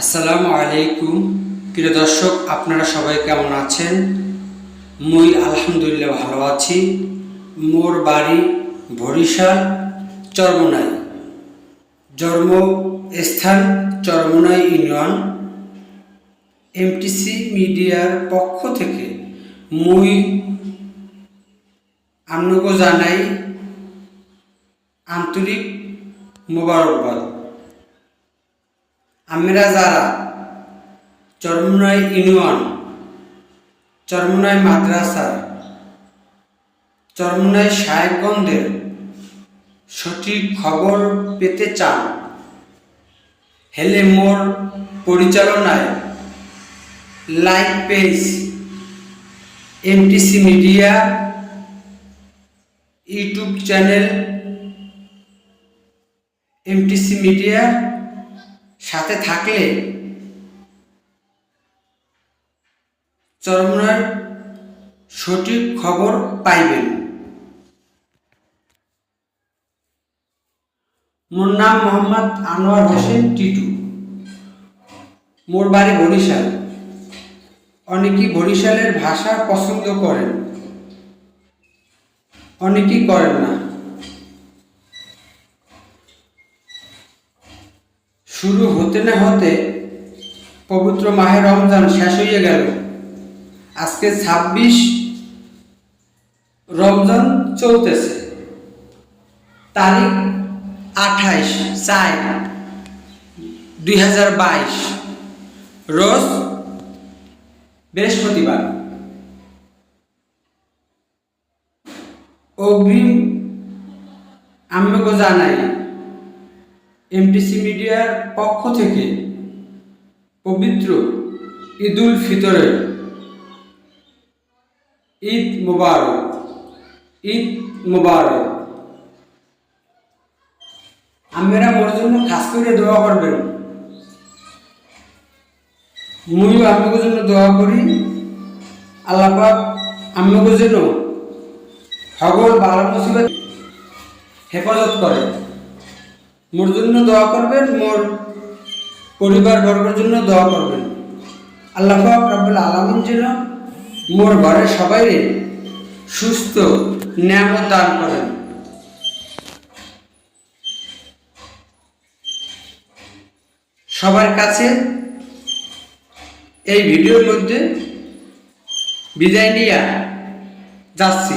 আসসালামু আলাইকুম। প্রিয় দর্শক, আপনারা সবাই কেমন আছেন? মুই আলহামদুলিল্লাহ ভালো আছি। মোর বাড়ি বরিশাল, চরমনাই। জন্ম স্থান চরমনাই ইউনিয়ন। এমটিসি মিডিয়ার পক্ষ থেকে মুই আপনাকে জানাই আন্তরিক মোবারকবাদ। আমরা যারা চরমনাই ইউনিয়ন, চরমনাই মাদ্রাসার চরমনাই সাহেবগঞ্জের সঠিক খবর পেতে চান, হেলে মোর পরিচালনায় live page, MTC media, YouTube channel, MTC media সাথে থাকলে চরমনার সঠিক খবর পাইবেন। মোর নাম মোহাম্মদ আনোয়ার হোসেন টিটু। মোর বাড়ি বরিশাল। অনেকেই বরিশালের ভাষা পছন্দ করেন অনেকেই করেন না। শুরু হতে না হতে পবিত্র মাহে রমজান শেষ হয়ে গেল। আজকে ছাব্বিশ রমজান চলতেছে। তারিখ আঠাইশ চার দুই হাজার বাইশ। রোজ বৃহস্পতিবার। অগ্রিম আমিও জানাই এমটিসি মিডিয়ার পক্ষ থেকে পবিত্র ঈদুল ফিতরের ঈদ মুবারক ঈদ মুবারক। আমরা মোর জন্য খাস করে দোয়া করবেন। মুইও আপনাকে জন্য দোয়া করি। আল্লাহ পাক আমাকে যেন সকল বালা মুসিবত হেফাজত করে। মোর জন্য দোয়া করবেন, মোর পরিবার বর্গের জন্য দোয়া করবেন। আল্লাহ পাক রব্বুল আলামিন যেন মোর ঘরের সবাই সুস্থ, নিয়ামত দান করেন। সবার কাছে এই ভিডিওর মধ্যে বিদায় নিয়ে যাচ্ছি।